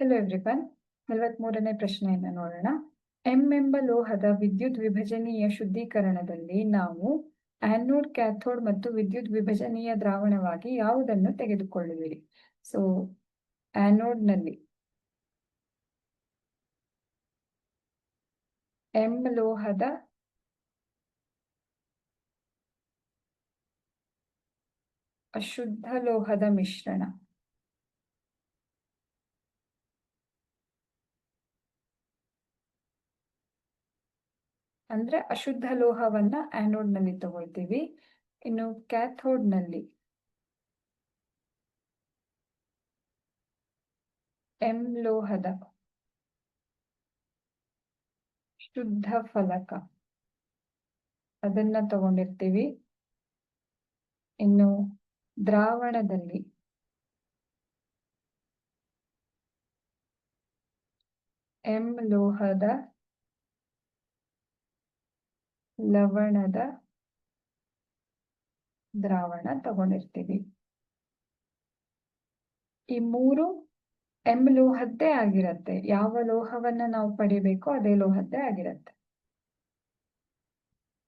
Hello everyone ನಲವತ್ಮೂರನೇ ಪ್ರಶ್ನೆಯನ್ನು ನೋಡೋಣ. M ಎಂಬ ಲೋಹದ ವಿದ್ಯುತ್ ವಿಭಜನೀಯ ಶುದ್ಧೀಕರಣದಲ್ಲಿ ನಾವು ಆ್ಯನೋಡ್ ಕ್ಯಾಥೋಡ್ ಮತ್ತು ವಿದ್ಯುತ್ ವಿಭಜನೀಯ ದ್ರಾವಣವಾಗಿ ಯಾವುದನ್ನು ತೆಗೆದುಕೊಳ್ಳುವಿರಿ? ಸೊ ಆ್ಯನೋಡ್ನಲ್ಲಿ ಎಂ ಲೋಹದ ಅಶುದ್ಧ ಲೋಹದ ಮಿಶ್ರಣ. ಅಂದ್ರೆ ಅಶುದ್ಧ ಲೋಹವನ್ನ ಆನೋಡ್ನಲ್ಲಿ ತಗೊಳ್ತೀವಿ. ಇನ್ನು ಕ್ಯಾಥೋಡ್ನಲ್ಲಿ ಎಂ ಲೋಹದ ಶುದ್ಧ ಫಲಕ ಅದನ್ನ ತಗೊಂಡಿರ್ತೀವಿ. ಇನ್ನು ದ್ರಾವಣದಲ್ಲಿ ಎಂ ಲೋಹದ ಲವಣದ ದ್ರಾವಣ ತಗೊಂಡಿರ್ತೀವಿ. ಈ ಮೂರು ಎಂ ಲೋಹದ್ದೇ ಆಗಿರತ್ತೆ. ಯಾವ ಲೋಹವನ್ನ ನಾವು ಪಡಿಬೇಕೋ ಅದೇ ಲೋಹದ್ದೇ ಆಗಿರತ್ತೆ.